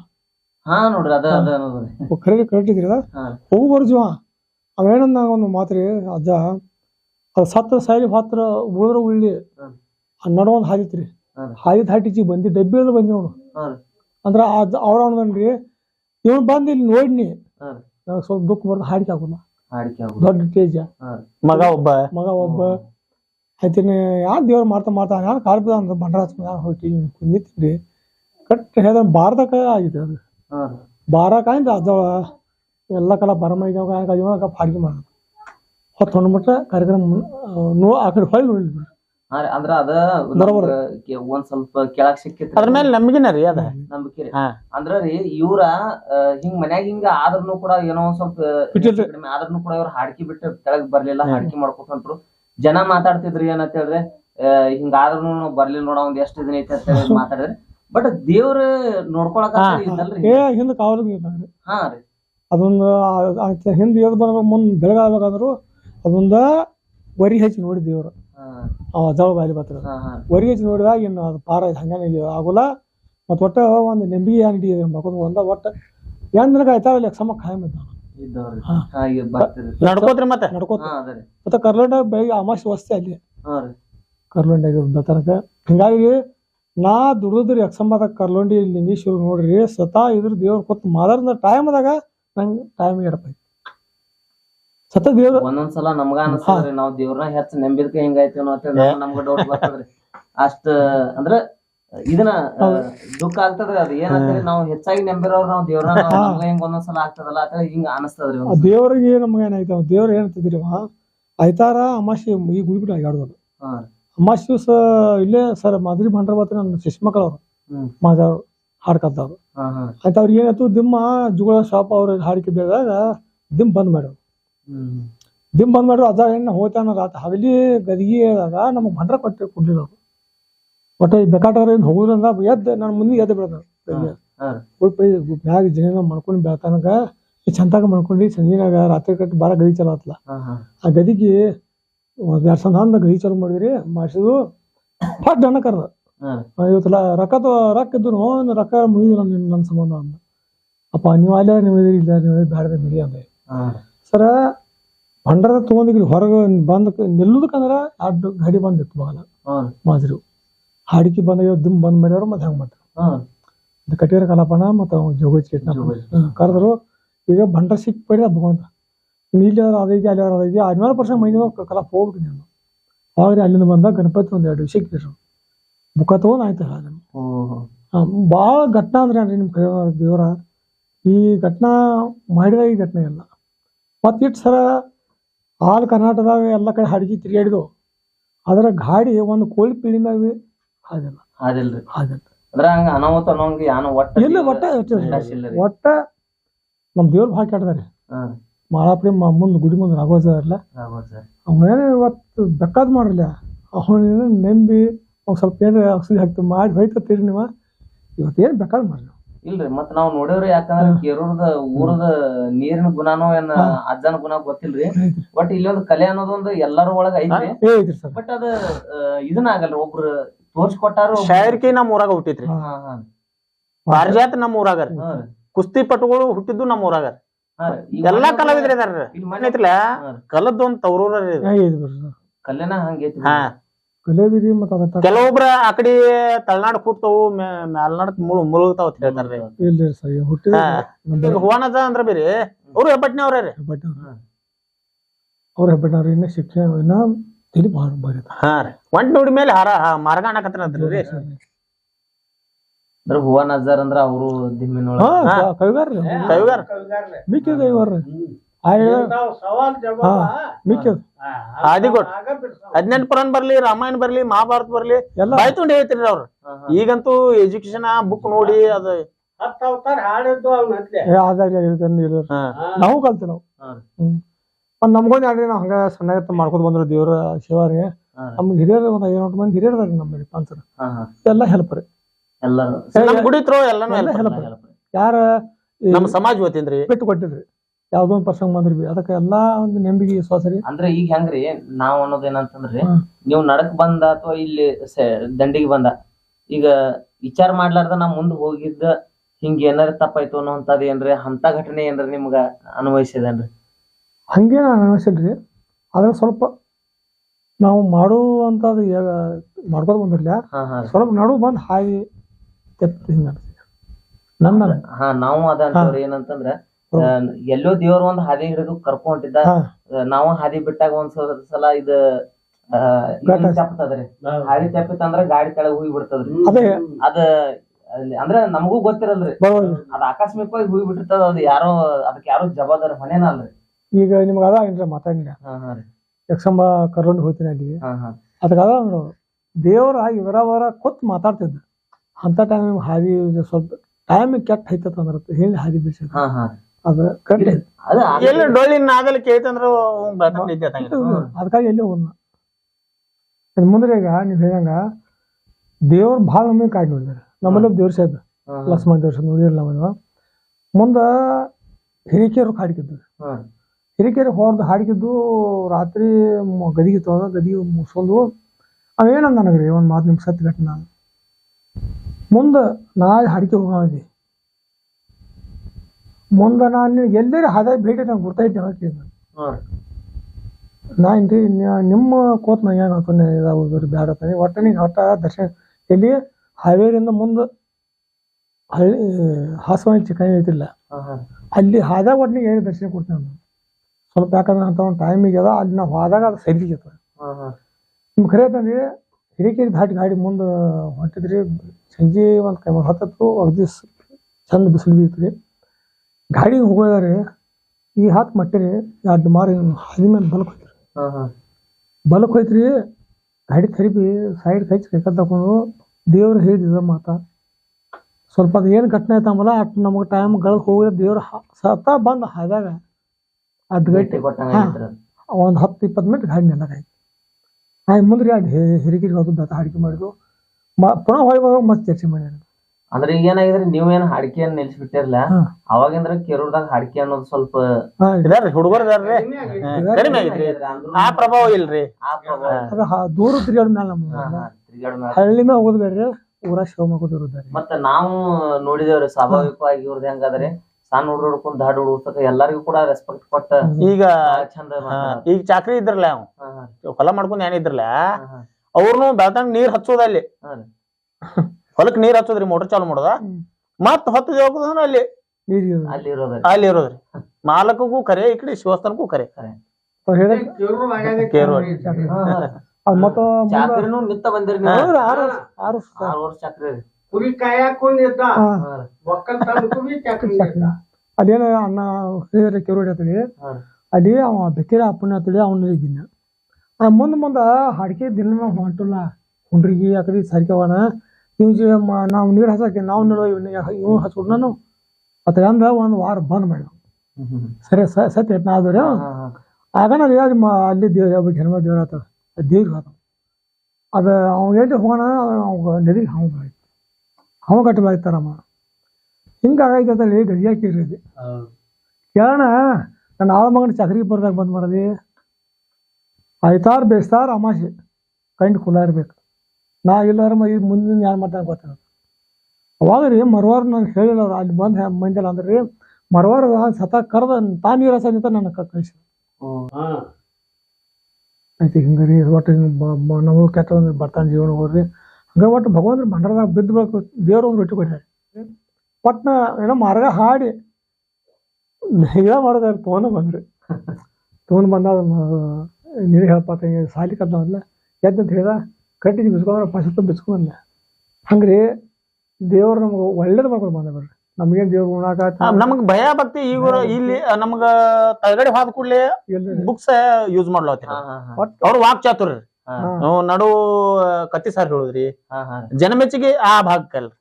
ಹಾ ನೋಡ್ರಿ ಅದ ಅದ ಅನ್ನೋದ್ರಿ ಖರೆ ಕರೆಕ್ಟ್ ಇದ್ರಿ ಅದ ಹೋಗ್ಬಾರ್ದು ಹೋಗು ಬರ್ಜುವ ಅವೇನಂದ ಒಂದು ಮಾತ್ರಿ ಅಜ್ಜ ಅದು ಸತ್ತ ಸಾಯಿಲಿ ಪಾತ್ರ ಉಳಿದ್ರ ಉಳ್ಳಿ. ನಡುವ ಒಂದು ಹಾದಿತ್ರಿ. ಹಾದಿ ದಾಟಿಚಿ ಬಂದಿ ಡಬ್ಬಿ ಬಂದಿ ನೋಡು. ಅಂದ್ರ ಅವ್ರ ಅವನನ್ರಿ ಇವನ್ ಬಂದ್ ಇಲ್ಲಿ ನೋಡ್ನಿ. ನನಗೆ ಸ್ವಲ್ಪ ದುಃಖ ಬರ್ದು ಹಾಡಿಕೆ ಆಗುದು ದೊಡ್ಡ ತೇಜ. ಮಗ ಒಬ್ಬ. ಮಗ ಒಬ್ಬ. ಆಯ್ತಿನ ಯಾರು ದೇವ್ರ ಮಾಡ್ತಾ ಮಾಡ್ತಾ ಯಾರು ಕಾರ್ಪದ ಅಂತ ಬಂಡ್ರ ಹಚ್ಕೊಂಡು ಯಾರು ಹೋಗಿ ಕುಂದಿತ್ರಿ. ಕಟ್ ಹೇಳ್ದ ಬಾರದಕ ಆಗಿದೆ ಅದು. ಬಾರಕ ಅಂದ್ರೆ ಅಜ್ಜವ ಎಲ್ಲ ಕಲ ಬರಮೈಗ ಹಾಡಿಗೆ ಮಾಡೋದು ಹೊತ್ತು ಕಾರ್ಯಕ್ರಮ ಆ, ನೋ ಆ ಕಡೆ ಹೊಳ್ಳಿ ನೋಡಿದ್ವಿ ಹಾ ರೀ ಅಂದ್ರ ಅದ ಬರೋಬ್ಬರ. ಕೆ- ಒಂದ್ ಸ್ವಲ್ಪ ಕೆಳಗ್ ಸಿಕ್ಕಿತ್ರಿ ಅದ್ರ ಮೇಲೆ ನಂಬಿಕೆನ ರೀ ಅದ ನಂಬಿಕೆ ರೀ ಹಾ. ಅಂದ್ರ ರೀ ಇವ್ರ ಆ, ಹಿಂಗ್ ಮನ್ಯಾಗ ಹಿಂಗ ಆದ್ರೂನು ಕೂಡ ಏನೋ ಒಂದ್ ಸ್ವಲ್ಪ ಬಿಟ್ಟಿಲ್ರಿ. ಕಡಿಮೆ ಆದ್ರೂನು ಕೂಡ ಇವ್ರ ಹಾಡ್ಕಿ ಬಿಟ್ಟು ಕೆಳಗ್ ಬರ್ಲಿಲ್ಲ ಹ್ಮ್. ಹಾಡ್ಕಿ ಮಾಡ್ಕೊತ ಹೊಂಟ್ರು ಜನ ಮಾತಾಡ್ತಿದ್ರಿ ಏನಂತ ಹೇಳಿದ್ರೆ ಆ, ಹಿಂಗ ಆದ್ರೂನು ಬರ್ಲಿಲ್ಲ ನೋಡ ಒಂದ್ ಎಷ್ಟ್ ದಿನ ಐತೆ ಅಂತ ಹೇಳಿ ಮಾತಾಡಿದ್ರಿ ಬಟ್ ದೇವ್ರ ನೋಡ್ಕೊಳಕ ಹಾ. ಇದ್ದಲ್ರಿ ಏ ಹಿಂದೆ ಕಾವಲಿಗೆ ಇದ್ದಾವೆ ಹಾ ರೀ ಅದೊಂದು ಹಿಂದೆ ಎದ್ ಬರ್ಬೇಕು ಮುಂದೆ ಬೆಳಗಾಗ್ಬೇಕಂದ್ರು ಅದೊಂದ ವರಿ ಹಚ್ಚಿ ನೋಡಿದ್ದೀವ್ರು ಅವ ಅಜ್ಜವ ಬಾಯಿ ಬರ್ತಾರೆ. ಹಾ ಹಾ. ವರಿ ಹಚ್ಚಿ ನೋಡಿದಾಗ ಇನ್ನು ಅದು ಪಾರ ಹಂಗಾನೆ ಆಗುಲ್ಲ. ಮತ್ತು ಒಟ್ಟ ಒಂದು ನೆಂಬಿಗೆ ಅಂಗಡಿ ಇದೆ ಮಕ್ಕಳು ಒಂದ ಒಟ್ಟ ಏನ್ ದಿನಕ್ಕೆ ಆಯ್ತಾವಲ್ಲ ಸಮ ಖಾಯಂ ಇದ್ದ ಇದ್ದವ್ರಿ ಹಾ. ಹಾ ಈಗ ಬರ್ತೀರಿ ನಡ್ಕೋತ್ರಿ. ಮತ್ತೆ ನಡ್ಕೋತ ಮತ್ತೆ ಕರ್ನಾಟಕ ಬೆಳಿಗ್ಗೆ ಅಮಾಸಿ ವಸ್ತಿ ಅಲ್ಲಿ. ಕರ್ಲಂಡ ರೀ ಕರ್ಲೊಂಡಿಯಾಗ ತನಕ. ಹಿಂಗಾಗಿ ನಾ ದುಡಿದ್ರಿ ಯಕ್ಷಂಬದಾಗ ಕರ್ಲೊಂಡಿ ಲಿಂಗೇಶ್ವರ ನೋಡ್ರಿ ಸತಾ ಇದ್ರ ದೇವ್ರ ಕೊತ್ತ ಮಾದಾರ್ದ ಟೈಮ್ದಾಗ ನಂಗೆ ಟೈಮ್ ಎಡಪ ಸತ ದೇವ್ರ ಒಂದೊಂದ್ಸಲ ನಮ್ಗ ಅನ್ಸ್ತದ್ರಿ ನಾವ್ ದೇವ್ರನ್ನ ಹೆಚ್ಚ ನಂಬಿದ್ಕ ಅಂತ ಹೇಳಿ ನಮ್ಗ ಡೌಟ್ ಬರ್ತದ್ರಿ. ಅಷ್ಟ ಅಂದ್ರ ಇದನ್ನ ದುಃಖ ಆಗ್ತದ್ರಿ ಅದ ಏನಂತೇಳಿ ನಾವು ಹೆಚ್ಚಾಗಿ ನಂಬಿರೋರು ನಾವ್ ದೇವ್ರನ್ನ ನಮ್ಗ ಹಿಂಗ ಒಂದೊಂದ್ಸಲ ಆಗ್ತದಲ್ಲ ಅಂತ ಹಿಂಗ ಅನಸ್ತದ್ರಿ ದೇವ್ರಿಗೆ ನಮ್ಗೆ ಏನಾಯ್ತ ದೇವ್ರ ಏನಂತಿದ್ರಿ ಐತಾರ ಅಮಾಶಿ ಗುಡಿ ಬಿಟ್ಟು ಆಗ್ಯಾಡ್ದು ಹಾ. ಅಮಾಶಿ ದಿವಸ ಇಲ್ಲೇ ಸರ್ ಮಾದರಿ ಮಂಡ್ರ ಬತ್ತ ನನ್ನ ಶಿಶು ಮಕ್ಕಳವ್ರು ಹ್ಮ್. ಮಾದವ್ರು ಹಾಡ್ಕಂತವ್ರು ಅಂತ ಆಯ್ತು ಅವ್ರಿಗೆ ಏನಾಯ್ತು ದಿಮ್ಮ ಜುಗಳ ಶಾಪ್ ಅವ್ರ ಹಾಡಿಕೆ ಬೇಗ ದಿಮ್ ಬಂದ್ ಮಾಡ್ಯಾವ ಹ್ಮ್ ದಿಮ್ ಬಂದ್ ಮಾಡ್ರು ಅದ ಹೆಣ್ಣು ಹೋಗ್ತಾನ ರಾತ ಹಗಲಿ ಗದಿಗೆ ನಮಗೆ ಭಂಡ್ರ ಕೊಟ್ಟು ಕೊಡ್ಲಿಲ್ಲ ಅವ್ರು. ಒಟ್ಟ ಈ ಬೇಕಾಟವ್ರ ಏನ್ ಹೋಗುದ್ರಂದ ಎದ್ದ ನನ್ನ ಮುಂದೆ ಎದ್ದು ಬಿಡ್ತಾರ ಬ್ಯಾಗ್ ಜನ ಮಾಡ್ಕೊಂಡು ಬೆಳತನಕ ಚಂತಾಗ ಮಾಡ್ಕೊಂಡು ಸಂಜಿನಾಗ ರಾತ್ರಿ ಕಟ್ಟಿ ಬಾರ ಗದಿ ಚಲೋ ಆತ್ಲ. ಆ ಗದಿಗೆ ಒಂದ್ ಎರಡ್ ಸಂದ ಹಂದ ಗದಿ ಚಾಲು ಮಾಡಿದ್ರಿ ಮಾಡಿಸಿದ್ರು ಫಟ್ ಅಣ್ಣ ಕರ್ದ. ಇವತ್ತಲ್ಲ ರೊಕ್ಕ ರೊಕ್ಕ ಇದ್ದು ರೊಕ್ಕ ಮುಗಿದಿಲ್ಲ ನನ್ನ ಸಂಬಂಧ ಅಂದ. ಅಪ್ಪ ನೀವು ಅಲ್ಲೇ ನೀವು ಇಲ್ಲ ನೀವು ಬೇಡದ ಬಿಡಿ ಅಂದೆ. ಸರ ಭಂಡಾರ ತಗೊಂಡಿದ್ರಿ ಹೊರಗೆ ಬಂದ್ ನಿಲ್ಲುದಕ್ಕಂದ್ರ ಅಡ್ಡ ಗಾಡಿ ಬಂದಿತ್ತು ಹ್ಮ್ ಮಾಜರು ಹಾಡಿಕೆ ಬಂದ ದುಮ್ ಬಂದ್ ಮಾಡ್ಯಾರ ಮತ್ತೆ ಹೆಂಗ್ ಮಾಡ್ತಾರೆ. ಕಟ್ಟಿರ ಕಲಾಪನ ಮತ್ತು ಜೋಗ ಜೋಗಚ್. ಕರೆದ್ರು ಈಗ ಭಂಡ ಸಿಕ್ಕ ಪಡಿ ಭಗವಂತ. ಇಲ್ಲಿ ಅವ್ರು ಅದೈತಿ ಅಲ್ಲಿ ಅವ್ರು ಅದೈತಿ ಹದಿನಾರು ಪರ್ಸೆಂಟ್ ಮೈನ ಕಲಾಪ ಹೋಗ್ಬಿಟ್ಟು ನೀನು ಅವಾಗ ಅಲ್ಲಿಂದ ಬಂದಾಗ ಗಣಪತಿ ಒಂದ್ ಎರಡು ಕೇಳ್ರು ಬುಕ್ಕ ತಗೊಂಡ್ ಆಯ್ತು ಭಾಳ ಘಟನಾ ಅಂದ್ರೆ ನಿಮ್ಮ ನಿಮ್ ಕೈ ದೇವರ? ಈ ಘಟನಾ ಮಾಡಿದ ಈ ಘಟನೆ ಇಲ್ಲ ಮತ್ ಇಟ್ಟು ಸರ ಆಲ್ ಕರ್ನಾಟಕದಾಗ ಎಲ್ಲ ಕಡೆ ಹಡಗಿ ತಿರುಗಾಡಿದ್ವು ಅದರ ಗಾಡಿ ಒಂದು ಕೋಳಿ ಪೀಳಿ ಮ್ಯಾಗ ಆಗಿಲ್ಲ. ಅದಿಲ್ರಿ ಆಗಿಲ್ಲ. ಅಂದ್ರ ಹಂಗ ಅನಾಹುತ ಅನ್ನೋಂಗ ಯಾನು ಒಟ್ಟ ಇಲ್ಲ ಒಟ್ಟ ಒಟ್ಟ ನಮ್ ದೇವ್ರ ಭಾಗ ಕೆಟ್ಟದಾರೆ. ಮಾಳಾಪುರಿ ಮುಂದೆ ಗುಡಿ ಮುಂದೆ ರಾಘೋಜಾರಲ್ಲ ಹೌದ್ ಸರ್. ಅವನೇನು ಇವತ್ತು ಬೇಕಾದ್ ಮಾಡ್ರಲ್ಲ. ಅವನೇನು ನೆಂಬಿ ಒಂದ್ ಸ್ವಲ್ಪ ಏನು ಔಷಧಿ ಹಾಕ್ತು ಮಾಡಿ ಹೋಯ್ತಿರಿ ನೀವ. ಇವತ್ತೇನು ಬೇಕಾದ್ ಮಾಡ್ರಿ ಇಲ್ರಿ ಮತ್ ನಾವ್ ನೋಡೇವ್ರಿ ಯಾಕಂದ್ರ ಕೇರೂರದ ಊರದ ನೀರಿನ ಗುಣನೋ ಏನ ಅಜ್ಜನ ಗುಣ ಗೊತ್ತಿಲ್ರಿ. ಬಟ್ ಇಲ್ಲಿ ಒಂದು ಕಲೆ ಅನ್ನೋದೊಂದು ಎಲ್ಲರ ಒಳಗ ಐತ್ರಿ. ಬಟ್ ಅದ ಇದನ್ನ ಆಗಲ್ರಿ ಒಬ್ರು ತೋರ್ಸ್ಕೊಟ್ಟಾರ ಕೊಟ್ಟಾರು ಶಾಯರ್ಕಿ ನಮ್ ಊರಾಗ ಹುಟ್ಟಿತ್ರಿ. ಹಾ ನಮ್ ಪಾರಿಜಾತ ನಮ್ಮ ಊರಾಗ ಕುಸ್ತಿ ಪಟುಗಳು ಹುಟ್ಟಿದ್ದು ನಮ್ಮ ಊರಾಗ ಎಲ್ಲಾ ಕಲಾವಿದ್ರಿ ಇದಾರ್ರಿ ಕಲದ. ಒಂದ್ ತವರೂರ ಕಲ್ಯಾಣ ಹಂಗೈತಿ ಹಾ ಕಲೇಬಿರಿ ಮತ್ತು ಅದ ಕೆಲವೊಬ್ರ ಆ ಕಡೆ ತಳನಾಡ್ ಹುಟ್ಟವು ಮ್ಯಾಲ್ನಾಡ್ ಮುಳು ಮುಳುಗ್ತಾವ ಅಂತ ಹೇಳ್ತಾರ್ರಿ ಇಲ್ರಿ ಸರ್ ಹುಟ್ಟಿದ ಹಾ. ಈಗ ಹೂವನಜ ಅಂದ್ರ ಬೇರೆ ಅವ್ರು ಹೆಬ್ಬಟ್ನೆ ಅವ್ರ ರೀ ಹೆಬ್ಬಟ್ಟ ಅವ್ರ ಹೆಬ್ಬಟ್ಟವ್ರ ಇನ್ನ ಶಿಕ್ಷಣ ಇನ್ನ ತಿಳಿ ಭಾಳ ಬರೀ ಹಾ ರೀ. ಒಂಟ್ ನೋಡಿ ಮೇಲೆ ಹಾರ ಮಾರ್ಗಾಣಕತ್ತನದ್ರಿ ರೀ. ಅಂದ್ರ ಭುವನ್ ನಜರ್ ಅಂದ್ರ ಅವರು ದಿಮ್ಮಿನೊಳಗ ಕವಿಗಾರ ಕವಿಗಾರ ಕವಿಗಾರ್ರೆ. ಮಿಕ್ಕಿ ಕೈವಾರ ಹ್ಮ್. ಆ ಇಂಥವ್ ಸವಾಲ್ ಜವಾಬ? ಮಿಕ್ಕಿ ಆ, ಆದಿಗೊಟ್. ಆಗ ಹದಿನೆಂಟು ಪುರಾಣ ಬರ್ಲಿ ರಾಮಾಯಣ ಬರ್ಲಿ ಮಹಾಭಾರತ ಬರ್ಲಿ ಎಲ್ಲ. ಬಾಯ್ತುಂಡ್ ಹೇಳ್ತೀರಿ ಅವ್ರು. ಈಗಂತೂ ಎಜುಕೇಶನ್ ಬುಕ್ ನೋಡಿ ಅದ ನಾವು ಕಲ್ತೀವಿ ನಾವು ಒಂದ್ ನಮ್ಗೊಂದ್ ಯಾರ್ರಿ ನಾವು ಹಂಗ ಸಣ್ಣಾಗತ್ತ ಮಾಡ್ಕೊತ ಬಂದ್ರು ದೇವ್ರ ಶಿವಾರಿ. ನಮ್ಗೆ ಹಿರಿಯರು ಒಂದ್ ಐವತ್ತು ಮಂದಿ ಹಿರಿಯರ್ ಅದಾರಿ ನಮ್ಮಲ್ಲಿ ಪಂಚರು ಎಲ್ಲ ಹೆಲ್ಪ್ ರೀ ನಮ್ ಗುಡಿ ತ್ರೋ ಎಲ್ಲಾನು ಎಲ್ಲ help. ಯಾರ ನಮ್ಮ ನಮ್ ಸಮಾಜ ಓದ್ತೀನಿ ಬಿಟ್ಟು ಕೊಟ್ಟಿದ್ರಿ. ಯಾವ್ದೋ ಒಂದ್ ಪರ್ಸಂಗ್ ಬಂದ್ರಿ ಬಿ ಅದಕ್ಕೆ ಎಲ್ಲಾ ಒಂದು ನೆಂಬಿಗೆ ವಿಶ್ವಾಸ ರೀ ಅಂದ್ರೆ ಈಗ ಹೆಂಗ್ರಿ? ನಾವ್ ಅನ್ನೋದ್ ಏನಂತಂದ್ರಿ ಹ್ಮ್. ನೀವು ನಡಕ್ ಬಂದ ಅಥವಾ ಇಲ್ಲಿ ಸೆ- ದಂಡಿಗೆ ಬಂದ ಈಗ ವಿಚಾರ ಮಾಡ್ಲಾರ್ದ ನಾ ಮುಂದ್ ಹೋಗಿದ್ದ ಹಿಂಗ ಏನಾರ ತಪ್ಪಾಯ್ತು ಅನ್ನೋಂತದ್ ಏನ್ರಿ? ಅಂತ ಘಟನೆ ಏನ್ರಿ ನಿಮ್ಗ ಅನ್ವಯಿಸಿದೇನ್ರಿ? ಹಂಗೆ ನಾನು ಅನಿಸಿಲ್ರಿ ಆದ್ರೆ ಸ್ವಲ್ಪ ನಾವು ಮಾಡುವಂಥದ್ದು ಮಾಡ್ಕೋತ ಬಂದಿರ್ಲ ಹಾ ಹಾ. ಸ್ವಲ್ಪ ನಡು ಬಂದ್ ಹಾಗೆ ತೆಪ್ಪ ಹಿಂಗ ನನ್ನ ಹಾ ನಾವು ಅದ ಏನಂತಂದ್ರ ಎಲ್ಲೋ ದೇವ್ರ ಒಂದ್ ಹಾದಿ ಹಿಡಿದು ಕರ್ಕೊಂಡಿದ್ದ. ನಾವು ಹಾದಿ ಬಿಟ್ಟಾಗ ಒಂದ್ ಸಲ ಇದ ಆ, ಹಾದಿ ತಪ್ಪಿತ್ ಅಂದ್ರ ಗಾಡಿ ಕೆಳಗ್ ಹೋಗಿ ಬಿಡ್ತದ್ರಿ. ಅದೇ. ಅಂದ್ರ ನಮಗೂ ಗೊತ್ತಿರಲ್ರಿ. ಅದ ಆಕಸ್ಮಿಕವಾಗಿ ಹೋಗಿ ಬಿಟ್ಟಿರ್ತದ ಅದ್ ಯಾರೋ ಅದಕ್ಕೆ ಯಾರೋ ಜವಾಬ್ದಾರಿ ಹೊಣೆನ ಅಲ್ರಿ. ಈಗ ನಿಮ್ಗ ಅದ ಹಾ ರೀ. ಯಕ್ಷಂಬ ಕರ್ಕೊಂಡು ಹೋಗ್ತೀನಿ ಅಲ್ಲಿ ಹಾ ಹಾ. ಅದಕ್ಕೆ ಅದ ದೇವ್ರ ಇವರವರ ಕೂತ್ ಮಾತಾಡ್ತಿದ್ದ. ಅಂತ ಟೈಮ್ ಹಾದಿ ಸ್ವಲ್ಪ ಟೈಮ್ ಕೆಟ್ಟ ಐತತ್ ಅಂದ್ರ ಹೇಳಿ ಹಾದಿ ಬಿಡ್ಸಿದ್ ಹಾ ಹಾ. ಅದ ಐತಿ ಅದ ಎಲ್ಲಿ ಡೊಳ್ಳಿನ ಬೆಳ್ಕೊಂಡ್ ತಂಗಿ. ಅದಕ್ಕಾಗಿ ಎಲ್ಲಿ ಹೋಗೋಣ ಇನ್ ಮುಂದೆ ಈಗ ನೀವ್ ಹೇಳಂಗ ದೇವ್ರ ಭಾಳ ನಮಗೆ ಕಾಡ್ ನೋಡಿದಾರೆ ನಮ್ಮಲ್ಲಿ ದೇವ್ರ ಸೇದ ಲಕ್ಷ್ಮಣ ದೇವ್ರ ಸೇದ್ ನೋಡಿರಲ್ಲ ಅವನು. ಮುಂದ ಹಿರಿಕೆರು ಕಾಡಿಕಿದ್ದು ಹಾ. ಹಿರಿಕೆರೆ ಹಾಡಿಕಿದ್ದು ಹಾಡ್ಕಿದ್ದು ರಾತ್ರಿ ಮ- ಗದಿಗೆ ತೋದ ಗದಿಗೆ ಮುಗಿಸ್ಕೊಂಡು ಅವೇನಂದ ನನಗ್ರಿ ಒಂದು ಮಾತು ನಿಮ್ಗೆ ಸತ್ಯ ನಾನು. ಮುಂದೆ ನಾಳೆ ಹಾಡಿಕೆ ಹೋಗಿ ಮುಂದೆ ನಾನು ಎಲ್ಲರೂ ಹದ ಭೇಟಿ ನಂಗೆ ಗುರ್ತೈತೆ ಹಾಕಿ. ನಾ ಇಂತಿ ನಿಮ್ಮ ಕೋತ್ ನಂಗೆ ಏನು ಹಾಕೊಂಡೆ ಇದಾಗೋದು ಬ್ಯಾಡ ತಾನೆ. ಒಟ್ಟ ನೀನು ಒಟ್ಟ ದರ್ಶನ ಎಲ್ಲಿ ಹೈವೇರಿಂದ ಮುಂದೆ ಹಳ್ಳಿ ಹಾಸವಾಗಿ ಚಿಕನ್ ಐತಿಲ್ಲ. ಅಲ್ಲಿ ಹಾದಾಗ ಒಟ್ಟಿನ ಏನು ದರ್ಶನ ಕೊಡ್ತೀನಿ ನಾನು. ಸ್ವಲ್ಪ ಯಾಕಂದ್ರೆ ಅಂತ ಒಂದು ಟೈಮಿಗೆ ಅದ ಅಲ್ಲಿ ನಾವು ಹೋದಾಗ ಅದು ಸರಿ ಹಾ ಹಾ. ನಿಮ್ಗೆ ಖರೆ ತಂದ್ರೆ ಹಿರಿಕೇರಿ ದಾಟಿ ಗಾಡಿ ಮುಂದೆ ಹೊಂಟಿದ್ರಿ. ಸಂಜೆ ಒಂದು ಕೈ ಹತ್ತತ್ತು ಅಗದಿ ಚಂದ ಬಿಸಿಲು ಬೀತ್ರಿ ಗಾಡಿ ಹೋಗೋದಾರೆ ಈ ಹಾತ್ ಮಟ್ಟಿರಿ ಎರಡು ಮಾರಿ ಹಾದಿ ಮೇಲೆ ಬಲಕ್ ಹೋಯ್ತು ಬಲಕ್ ಹೋಯ್ತ್ರಿ ಗಾಡಿ ತರಿಬಿ ಸೈಡ್ ಕೈ ಕೈಕಲ್ ತಕೊಂಡು ದೇವ್ರು ಹೇಳಿದ ಮಾತ. ಸ್ವಲ್ಪ ಅದು ಏನು ಘಟನೆ ಆಯ್ತಂಬಲ್ಲ ಅಟ್ ನಮಗೆ ಟೈಮ್ ಗಳಕ್ ಹೋಗಿ ದೇವ್ರ ಸತ ಬಂದ ಹಾದಾಗ ಅದ್ ಗಟ್ಟಿ ಅದು. ಒಂದು ಹತ್ತು ಇಪ್ಪತ್ತು ಮಿನಿಟ್ ಗಾಡಿ ನೆಲಕ್ ಆಯ್ತು ಆಯ್ತು ಮುಂದ್ರಿ ಅದು ಹಿರಿಕಿರಿ ಹೋದ ಬೆತ್ತ ಹಾಡಿಕೆ ಮಾಡಿದ್ವು ಮ ಪುನಃ ಹೋಗಿ ಮತ್ತೆ ಮಸ್ತ್ ಚರ್ಚೆ ಮಾಡ್ಯಾರ. ಅಂದ್ರೆ ಈಗ ಏನಾಗಿದ್ರಿ ನೀವೇನ್ ಹಾಡಿಕೆಯನ್ನ ನಿಲ್ಸ್ಬಿಟ್ಟಿರ್ಲ. ಅವಾಗಿಂದ್ರ ಕೇರೂರ್ದಾಗ ಹಾಡಿಕೆ ಅನ್ನೋದು ಸ್ವಲ್ಪ ಇದಾರ್ರಿ ಹುಡುಗರು ಇದಾರ್ರಿ. ಕಡಿಮೆ ಆಗೈತೆ. ಆಗೈತ್ರಿ ಆ ಪ್ರಭಾವ ಇಲ್ರಿ. ಆ ಪ್ರಭಾವ. ಅದು ದೂರ ತಿರ್ಗಾಡ ಮ್ಯಾಲ ನಮ್ಮ ಹಾ, ಹಾ, ತಿರ್ಗಾಡ್ ಮ್ಯಾಲ್. ಹಳ್ಳಿ ಮ್ಯಾಗ ಹೋಗೋದು ಬೇರೆ ಊರ ಶಿವಮೊಗ್ಗದ ಇರೋದಾರೆ. ಮತ್ತ ನಾವು ನೋಡಿದೇವ್ರಿ ಸ್ವಾಭಾವಿಕವಾಗಿ ಇವ್ರದ್ ಹೆಂಗಾದ್ರೆ ಸಣ್ಣ ಹುಡುಗರು ಹುಡ್ಕೊಂಡ್ ದಾಡ್ ಹುಡುಗ ಎಲ್ಲರಿಗೂ ಕೂಡ ರೆಸ್ಪೆಕ್ಟ್ ಕೊಟ್ಟ ಈಗ ಚಂದ ಈಗ ಚಾಕ್ರಿ ಇದ್ರಲ್ಲ ಹೊಲ ಮಾಡ್ಕೊಂಡ್ ಏನಿದ್ರಲ್ಲ ಅವ್ರನ್ನು ಬೆಳ್ತಂಗ್ ನೀರ್ ಹಚ್ಚೋದ ಅಲ್ಲಿ. ಹಾ ರೀ. ಹೊಲಕ್ ನೀರ್ ಹಚ್ಚೋದ್ರಿ ಮೋಟರ್ ಚಾಲು ಮಾಡೋದ. ಮತ್ ಹೊತ್ತು ಹೋಗುದಂದ್ರ ಅಲ್ಲಿ ಅಲ್ಲಿ ಇರೋದ್ರಿ ಅಲ್ಲಿ ಇರೋದ್ರಿ. ಮಾಲಕಗೂ ಕರೆ ಈ ಕಡೆ ಶಿವಸ್ಥಾನಕ್ಕೂ ಕರೆ. ಕಿರು. ಮತ್ತ ಚಾಕ್ರಿನೂ ನಿತ್ತ ಬಂದಿರಿ ನೀವು. ಆರು ಆರು. ಆರು ವರ್ಷ ಚಾಕ್ರಿ ಕುರಿ ಚಕ್ರಿ ಅದೇನ ಅಣ್ಣ ಹಿರಿಯರ ಕೆರು ಹೊಡಿಯತ್ರಿ ಹಾ. ಅಲ್ಲಿ ಅವ ಬೆಕ್ಕಿರ ಅಪ್ಪನ ಹತ್ತಿ ಅವನ ಇದ್ದಿನ ಮುಂದ್ ಮುಂದ ಹಾಡಿಕೆ ದಿನ ಹೊಂಟಲ್ಲ. ಹುಂಡ್ರಿಗೆ ಆ ಕಡೆ ಸರಿಕವನ. ಇವ್ ಜಿ ಮ- ನಾವು ನೀರು ಹಸಕ್ಕೆ ನಾವು ನೋಡೋ ಇವ್ನ ಇವ್ ಹಚ್ಕೊಂಡು ನಾನು ಅತ್ತ ಅಂದ ಒಂದ್ ವಾರ ಬಂದ್ ಮಾಡಿ. ಸರಿ ಸತ್ಯ ನಾ ಆದ್ರೆ. ಆಗ ನಾವು ಯಾವ್ದು ಅಲ್ಲಿ ದೇವ್ರ ಯಾವ ಹೆಣ್ಮ ದೇವ್ರ ಆತ ದೇವ್ರ ಆತ ಅದ ಅವ್ ಎಲ್ಲಿ ಹೋಗೋಣ ಅವ ನದಿಗೆ ಹಾವು ಬಾಯ್ತು ಹಾವು ಕಟ್ಟಿ ಬಾಯ್ತಾರಮ್ಮ ಹಿಂಗಾಗೈತೆ ಅಲ್ಲಿ ಗದಿಯಾಕಿರಿ ಹೌದು. ಕೇಳೋಣ ನನ್ನ ಆಳ ಮಗನ ಚಕ್ರಿಗೆ ಬರ್ದಾಗ ಬಂದ್ ಮಾಡದಿ ಆಯ್ತಾರ್ ಬೇಸ್ತಾರ ಅಮಾಸೆ ಕಂಡು ಕುಲ ಇರ್ಬೇಕು ನಾ ಇಲ್ಲಾರ ಮ ಈಗ ಮುಂದಿನ ಯಾರು ಮಾಡ್ತಾನೆ ಗೊತ್ತಾಗ ಅವಾಗ ರೀ ಮರವಾರ ನಾನು ಹೇಳಿಲ್ಲ ಅವ್ರು ಅಲ್ಲಿ ಬಂದು ಮಂದಿಲ್ಲ ಅಂದ್ರೆ ರೀ ಮರವಾರ ಸತ ಕರೆದ ತಾ ನೀರ ನಿಂತ ನನ್ನ ಕಳಿಸಿ. ಐತಿ ಹಿಂಗ ಆಯ್ತು ಹಿಂಗೆ ರೀ ಒಟ್ಟು ಹಿಂಗೆ ಬ- ಬ- ನಮಗೂ ಕೆಟ್ಟ ಬರ್ತಾನೆ ಜೀವನ ಹೋಗ್ರಿ ಹಂಗೆ ಒಟ್ಟು ಭಗವಂತ ಭಂಡಾರದಾಗ ಬಿದ್ದಬೇಕು ದೇವ್ರು ಒಂದು ರೊಟ್ಟಿ ಕೊಟ್ಟಾರೆ ಒಟ್ನ ಏನೋ ಮಾರ್ಗ ಹಾಡಿ ಈಗ ಮಾಡೋದು ತೊಗೊಂಡು ಬಂದ್ರಿ. ತೊಗೊಂಡು ಬಂದಾಗ ನೀರು ಹೇಳಪ್ಪ ಸಾಲಿ ಕದ್ದ ಎದ್ದಂತ ಹೇಳ್ದ? ಕಟ್ಟಿಗೆ ಬಿಸ್ಕೊಂಡ್ರೆ ಫಸ್ಟ್ ಬಿಸ್ಕೊಂಡ್ಲ ಹಂಗ್ರಿ ದೇವ್ರು ನಮ್ಗೆ ಒಳ್ಳೇದು ಮಾಡ್ಕೊಂಡು ಬಂದ ಬರ್ರಿ. ನಮ್ಗೇನ್ ದೇವ್ರ ಉಣಾಕ ನಮ್ಗೆ ಭಯ ಭಕ್ತಿ ಈಗ ಇಲ್ಲಿ ನಮ್ಗ ತಳಗಡೆ ಹೋದ ಕೂಡ್ಲೆ ಬುಕ್ಸ್ ಯೂಸ್ ಹಾ. ಅವ್ರು ವಾಕ್ ಚಾತುರ್ ನಾವು ನಡು ಕತ್ತಿ ಸಾರ್ ಹೇಳುದ್ರಿ. ಜನಮೆಚ್ಚಿಗೆ ಆ ಭಾಗಕ್ಕಲ್ರಿ.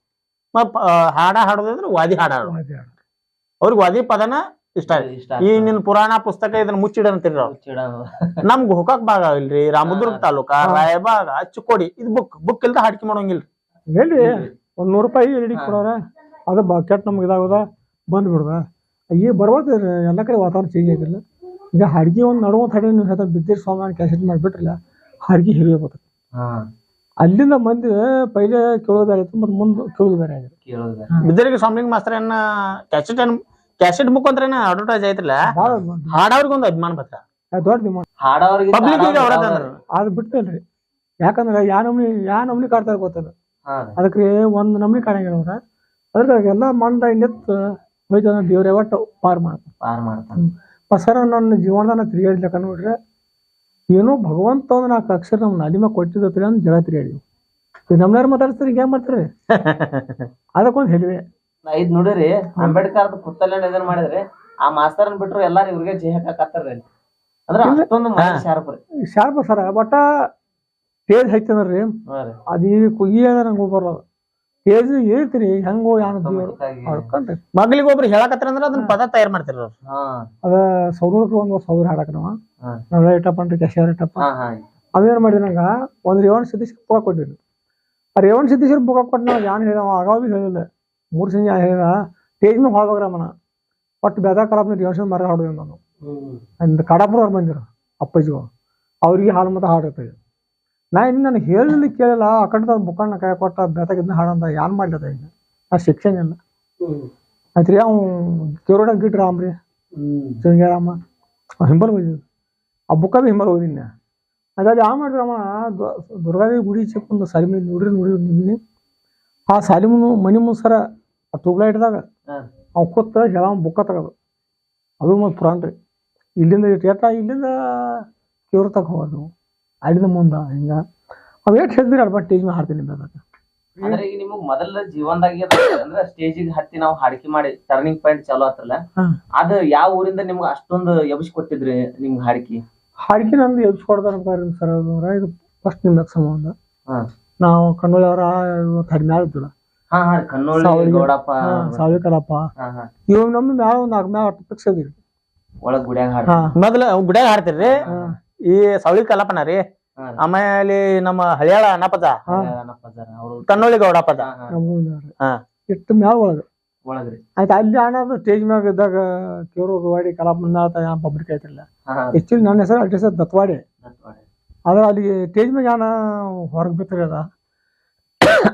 ಹಾಡ ಹಾಡೋದಂದ್ರೆ ವಾದಿ ಹಾಡ ಹಾಡೋದು. ಅವ್ರಿಗೆ ವಾದಿ ಪದನ ಇಷ್ಟ ಈ ನಿನ್ ಪುರಾಣ ಪುಸ್ತಕ ಇದನ್ನ ಮುಚ್ಚಿಡ ಅಂತೀರಿ ನಾವು. ನಮ್ಗ್ ಗೋಕಾಕ್ ಭಾಗ ಇಲ್ರಿ. ರಾಮದುರ್ಗ. ತಾಲೂಕ. ರಾಯಬಾಗ ಚಿಕ್ಕೋಡಿ ಇದು ಬುಕ್ ಬುಕ್ ಇಲ್ದ ಹಾಡ್ಕಿ ಮಾಡೋಂಗಿಲ್ರಿ. ಹೇಳಿ ಒಂದ್ ನೂರು ರೂಪಾಯಿ ರೆಡಿ ಕೊಡೋರ. ಅದು ಬ ಕೆಟ್ಟ ನಮ್ಗೆ ಇದಾಗೋದ ಬಂದ್ ಬಿಡ್ದ ಈ ಬರ್ಬೋದು ಎಲ್ಲ ಕಡೆ ವಾತಾವರಣ ಚೇಂಜ್ ಆಗಿಲ್ಲ. ಈಗ ಹಾಡ್ಗಿ ಒಂದ್ ನಡುವ ತಡೆ ನೀವು ಹೇಳ್ತಾ ಬಿದ್ದಿರ್ ಸ್ವಾಮಿ ಕ್ಯಾಸೆಟ್ ಮಾಡ್ಬಿಟ್ರಲ್ಲ ಹಾಡ್ಗಿ ಹಿರಿಯಬೇಕು ಹಾ, ಅಲ್ಲಿಂದ ಮಂದಿ ಪೈಲೆ ಕೇಳೋದು ಬೇರೆ ಇತ್ತು ಮತ್ತೆ ಮುಂದೆ ಕೇಳೋದು ಬೇರೆ ಬೇರೆ. ಬಿದ್ದರಿಗೆ ಸ್ವಾಮಿ ಮಾಸ್ತರ್ ಏನ ಕ್ಯಾಸೆಟ್ ಏನ್ ಕ್ಯಾಸೆಟ್ ಮುಖಾಂತರನ ಅಂದ್ರೆ ಅಡ್ವರ್ಟೈಸ್ ಆಯ್ತಲ್ಲ ಹಾಡವ್ರಿಗೊಂದು ಹಾಡವ್ರಿಗೆ ಒಂದು ಅಭಿಮಾನ ಪತ್ರ ದೊಡ್ಡ ಹಾಡೋರ್ಗಿಂತ ಪಬ್ಲಿಕ್ ಈಗ ಅವ್ರ ಅದು ಬಿಟ್ಟಲ್ರಿ ಯಾಕಂದ್ರೆ ಯಾ ನಮ್ನಿ ಯಾ ನಮ್ನಿ ಕಾಡ್ತಾರ ಗೊತ್ತಲ್ಲ. ಅದಕ್ಕೆ ಒಂದ್ ನಮ್ನಿ ಕಾಣಂಗಿಲ್ಲ ಅವ್ರ ಎಲ್ಲಾ ಎಲ್ಲ ಮಂದ ನಿಂತು ಹೋಯ್ತು ಅಂದ್ರೆ ದೇವ್ರೆ ಒಟ್ಟು ಪಾರ್ ಮಾಡ್ತ ಪಾರ್ ಮಾಡ್ತಾನ ಸರ ನನ್ನ ಜೀವನದಾನ ನಾ ತಿರುಗಾಡ್ಲಿಕ್ಕೆ ಕಂಡ್ಬಿಟ್ರೆ ಏನೋ ಭಗವಂತ ಒಂದು ನಾಲ್ಕು ಅಕ್ಷರ ನಮ್ಮ ನಾಲಿಮ ಕೊಟ್ಟಿದ್ದತ್ರಿ ಅಂತ ಜಳ ತಿರುಗಾಡಿವು ನಮ್ನಾರು ಮಾತಾಡ್ತಾರೆ ಈಗ ಏನ್ ಮಾಡ್ತಾರೆ? ಅದಕ್ಕೊಂದು ಹೇಳಿವೆ ನಾ ಇದ್ ನೋಡಿರಿ ಅಂಬೇಡ್ಕರ್ ಪುಸ್ತಕ ಇದನ್ನ ಮಾಡಿದ್ರಿ ಆ ಮಾಸ್ತರನ್ ಬಿಟ್ರು ಎಲ್ಲಾರು ಇವ್ರಿಗೆ ಜೈ ಹಾಕಾಕತ್ತಾರ್ರಿ. ಅಂದ್ರ ಅಷ್ಟೊಂದು ಶಾರ್ಪ್ ರೀ. ಶಾರ್ಪ ಸರ ಬಟ್ ಟೇಜ್ ಹೈತಂದ್ರಿ ಹಾ ರೀ. ಅದು ಈಗ ಕುಯ್ಯಿ ನಂಗೆ ಬರೋದು ಟೇಜ್ ಹೇಳ್ತೀರಿ ಹೆಂಗೋ ಯಾನ. ಮಗ್ಲಿಗೆ ಒಬ್ರು ಹೇಳಕತ್ತಾರ ಅಂದ್ರ ಅದನ್ನ ಪದ ತಯಾರ್ ಮಾಡ್ತಿರ ಅದ ಸೌರಕ್ಕೆ ಒಂದು ಸೌರ ಹಾಡಕ್ ನಾವ. ನಾವೆಲ್ಲ ಇಟ್ಟಪ್ಪ ಅಂದ್ರೆ ಕ್ಯಾಶಿಯರ್ ಇಟ್ಟಪ್ಪ. ಅವೇನ್ ಮಾಡಿದ ನಂಗ ಒಂದ್ ರೇವಣ್ ಸಿದ್ದೇಶ್ವರ ಬುಕ್ ಕೊಟ್ಟಿದ್ರು ಆ ರೇವಣ್ ಸಿದ್ದೇಶ್ವರ ಬುಕ್ ಕೊಟ್ಟು ನಾವ್ ಯಾನ್ ಹೇಳಿದ ಆಗಾವ ಹೇಳಿಲ್ಲ. ಮೂರ್ ಸಂಜೆ ಹೇಳಿದ ಟೇಜ್ ಮೇಲೆ ಹೊಳ್ಬೇಕ್ರಮ್ಮನ ಒಟ್ಟು ಬೆದ ಕಲಾಪ್ನ ಟೆನ್ಷನ್ ಮರ ಹಾಡೋದು ನಾನು ಅಂದ ಅಂದ್ ಬಂದಿರ ಅಪ್ಪಾಜಿಗಳು ಅವ್ರಿಗೆ ಹಾಲು ಮತ ಹಾಡಿರ್ತದೆ ನಾ ಇನ್ನು ನನಗೆ ಹೇಳಿಲ್ಲ ಕೇಳಿಲ್ಲ ಆ ಕಡೆ ಬುಕ್ಕಣ್ಣ ಕೈ ಕೊಟ್ಟ ಬೇತಾಗಿದ್ದ ಹಾಡಂದ ಯಾನ್ ಮಾಡ್ಲತ್ತ ಈಗ? ಆ ಶಿಕ್ಷಣ ಇಲ್ಲ ಆಯ್ತ್ರಿ ಅವ್ ಕಿರೋಡ ಗಿಟ್ ರಾಮ್ ರೀ ಹಿಂಬಲ್ ಹೋಗಿದ್ದು ಆ ಬುಕ್ಕ ಬಿ ಹಿಂಬಲ್ ಹೋಗಿದ್ದೀನಿ ಅದಾದ್ರೆ ಯಾವ ಮಾಡಿದ್ರಮ್ಮ ದುರ್ಗಾದೇವಿ ಗುಡಿ ಚಿಕ್ಕೊಂದು ಸರಿ ಮನೆ ನೋಡ್ರಿ ನೋಡಿ ನಿಮಗೆ ಆ ಸಾಲಿ ಮುನು ಮನಿ ಮುನ್ಸರ ಆ ತೂಗ್ಲ ಇಟ್ದಾಗ ಹಾ. ಅವ್ ಕೂತ ಹೇಳ ಬುಕ್ಕ ತಗೋದು ಅದು ಮತ್ತು ಪುರಾಣ ರೀ. ಇಲ್ಲಿಂದ ಇಟ್ಟು ಎತ್ತ ಇಲ್ಲಿಂದ ಕೇವ್ರ ತಗ ಹೋಗೋದು ಅಲ್ಲಿಂದ ಮುಂದ ಹಿಂಗ. ಅವ್ ಎಷ್ಟು ಹೇಳಿದ್ರಿ ಅರ್ಬ ಸ್ಟೇಜ್ ಮೇಲೆ ಹಾಡ್ತೀನಿ ಅಂದ್ರೆ ಈಗ ನಿಮಗ್ ಮೊದಲ ಜೀವನದಾಗ ಅಂದ್ರೆ ಸ್ಟೇಜಿಗೆ ಹತ್ತಿ ನಾವು ಹಾಡಿಕೆ ಮಾಡಿ ಟರ್ನಿಂಗ್ ಪಾಯಿಂಟ್ ಚಾಲೂ ಆತಲ್ಲ. ಅದ ಯಾವ ಊರಿಂದ ನಿಮ್ಗೆ ಅಷ್ಟೊಂದು ಎಬ್ಸ್ ಕೊಟ್ಟಿದ್ರಿ ನಿಮ್ಗೆ ಹಾಡಿಕೆ? ಹಾಡಿಕೆ ನಂದು ಎಬ್ಸ್ಕೊಡ್ತಾರ ಸರ್ ಅದ್ರ ಇದು ಫಸ್ಟ್ ನಿಮ್ಗೆ ಸಂಬಂಧ. ಹಾ. ನಾವು ಕಣ್ಣೊಳ್ಳಿ ಅವರ ಕಡಿಮೆ ಆಗಿದ್ದಿಲ್ಲ ಹಾ ಹಾ ಕನ್ನೋಳಿ ಗೌಡಪ್ಪ ಹಾ ಹಾ ಇವ್ ನಮ್ಮ ಮ್ಯಾಲ ಒಂದ್ ನಾಲ್ಕು ಮ್ಯಾಲ ಒಳಗ್ ಗುಡ್ಯಾಗ ಹಾಡ ಹಾ. ಮೊದಲ ಗುಡ್ಯಾಗ ಹಾಡ್ತಿರ್ರಿ. ಹಾ. ಈ ಸವಳಿ ಕಲ್ಲಪ್ಪನ ರೀ. ಹಾ. ಆಮೇಲೆ ನಮ್ಮ ಹಳಿಯಾಳ ಅನಪದ ಹಾ. ಅವ್ರು. ಕನ್ನೋಳಿ ಗೌಡಪದ ಹಾ, ಮ್ಯಾಲ ಹಾ. ಇಟ್ಟು ಮ್ಯಾಲ ಒಳಗ. ಒಳಗ್ರಿ ಆಯ್ತು ಅಲ್ಲಿ ಅಣ್ಣ ಸ್ಟೇಜ್ ಮ್ಯಾಗ ಇದ್ದಾಗ ಕೇರು ವಾಡಿ ಕಲಾಪ ಪಬ್ಲಿಕ್ ಐತಿಲ್ಲ ಹಾ ಹಾ. ಆಕ್ಚುಲಿ ನನ್ನ ಹೆಸರು ಅಡ್ರೆಸ್ ದತ್ವಾಡೆ. ಆದ್ರೆ ಅಲ್ಲಿ ಸ್ಟೇಜ್ ಮ್ಯಾಗ ಯಾನ ಹೊರಗೆ ಬಿತ್ತರಿ ಅದ.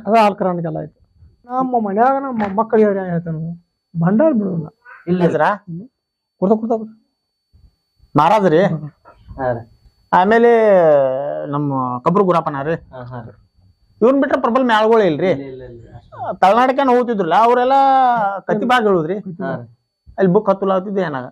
ಅದ ಆಲ್ಕರಾಣಿಗೆಲ್ಲ ಆಯ್ತು. ನಮ್ಮ ಮನ್ಯಾಗ ನಮ್ಮ ಮಕ್ಕಳಿಗೆ ಹೇಳ್ತಾನು ಭಂಡಾರ ಬಿಡೋಲ್ಲ ಇಲ್ಲ ಹೆಸ್ರಾ? ಕುರ್ತ ಕುರ್ತ ರೀ? ಆಮೇಲೆ ನಮ್ಮ ಕಬ್ರು ಗುರಪ್ಪನ ರೀ. ಇವ್ನ್ ಬಿಟ್ರೆ ಪ್ರಬಲ್ ಮ್ಯಾಳ್ಗಳು ಇಲ್ರಿ. ಇಲ್ಲ ಇಲ್ಲ ಇಲ್ಲ ತಳನಾಡಕ್ಕೆ ಹೋಗ್ತಿದ್ರಲ್ಲ ಅವರೆಲ್ಲ ಕತ್ತಿಬಾಗ್ ಹೇಳುದ್ರಿ ರೀ. ಅಲ್ಲಿ ಬುಕ್ ಹತ್ತುಲಾಗ್ತಿದ್ದು ಏನಾಗ.